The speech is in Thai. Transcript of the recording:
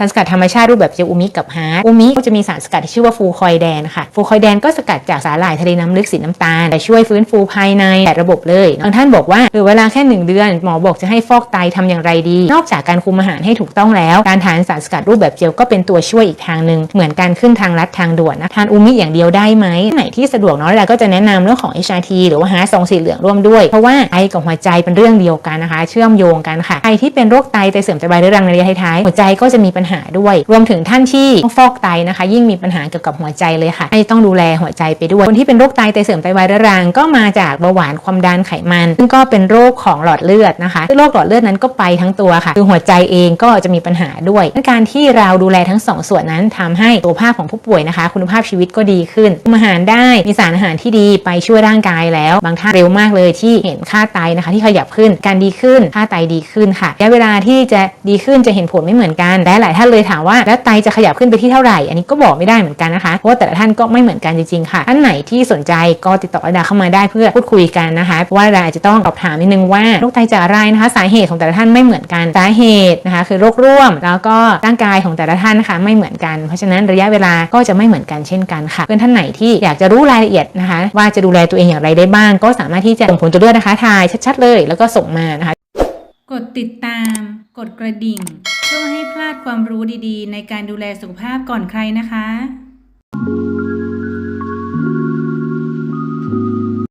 สารสกัดธรรมชาติรูปแบบเจลอูมิกับฮาร์ดอูมิก็จะมีสารสกัดที่ชื่อว่าฟูคอยแดนค่ะฟูคอยแดนก็สกัดจากสาหร่ายทะเลน้ำลึกสีน้ำตาลแต่ช่วยฟื้นฟูภายในแปดระบบเลยบางท่านบอกว่าหลือเวลาแค่หนึ่งเดือน หมอบอกจะให้ฟอกไตทำอย่างไรดี นอกจากการคุมอาหารให้ถูกต้องแล้ว การทานสารสกัดรูปแบบเจลก็เป็นตัวช่วยอีกทางหนึ่งเหมือนการขึ้นทางลัดทางด่วนนะทานอูมิอย่างเดียวได้ไหมไหนที่สะดวกเนาะเราก็จะแนะนำเรื่องของ HRT หรือว่าฮาร์ดซองสีเหลืองร่วมด้วยเพราะว่าไตกับหัวใจเป็นเรื่องเดียวกันนะคะ เชื่อมโยงกันค่ะใครที่เป็นโรคไตไตเสื่อมไตวายเรื้อรังในระยะท้ายหัวใจก็จะมีปัญหาด้วย รวมถึงท่านที่ต้องฟอกไตนะคะ ยิ่งมีปัญหาเกี่ยวกับหัวใจเลยค่ะให้ต้องดูแลหัวใจไปด้วย คนที่เป็นโรคไตไตเสื่อมไตวายเรื้อรังก็มาจากเบาหวานความดันไขมัน ซึ่งก็เป็นโรคของหลอดเลือดนะคะโรคหลอดเลือดนั้นก็ไปทั้งตัวค่ะ คือหัวใจเองก็จะมีปัญหาด้วย การที่เราดูแลทั้งสองส่วนนั้นทำให้สุขภาพของผู้ป่วยนะคะ คุณภาพชีวิตก็ดีขึ้นอาหารได้มีสารอาหารที่ดีไปช่วยร่างกายแล้ว บางท่านเร็วมากเลยที่เห็นค่าไตนะคะ ที่ขยับขึ้นการดีขึ้นค่าไตดีขึ้นค่ะระยะเวลาที่จะดีขึ้นจะเห็นผลไม่เหมือนกันและหลายท่านเลยถามว่าแล้วไตจะขยับขึ้นไปที่เท่าไหร่ อันนี้ก็บอกไม่ได้เหมือนกันนะคะเพราะว่าแต่ละท่านก็ไม่เหมือนกันจริงๆค่ะท่านไหนที่สนใจก็ติดต่อระดาเข้ามาได้เพื่อพูดคุยกันนะคะเพราะว่าเราอาจจะต้องสอบถามนิดนึงว่าโรคไตจากอะไรนะคะ สาเหตุของแต่ละท่านไม่เหมือนกันสาเหตุนะคะคือโรคร่วม แล้วก็ร่างกายของแต่ละท่านนะคะไม่เหมือนกัน เพราะฉะนั้นระยะเวลาก็จะไม่เหมือนกันเช่นกันค่ะเพื่อนท่านไหนที่อยากจะรู้รายละเอียดนะคะ ว่าจะดูแลตัวเองอย่างไรได้บ้าง ก็สามารถที่จะส่งผลตรวจเลือดนะคะทายชัดๆเลย แล้วก็ส่งมานะคะ กดติดตาม กดกระดิ่ง เพื่อไม่ให้พลาดความรู้ดีๆ ในการดูแลสุขภาพก่อนใครนะคะ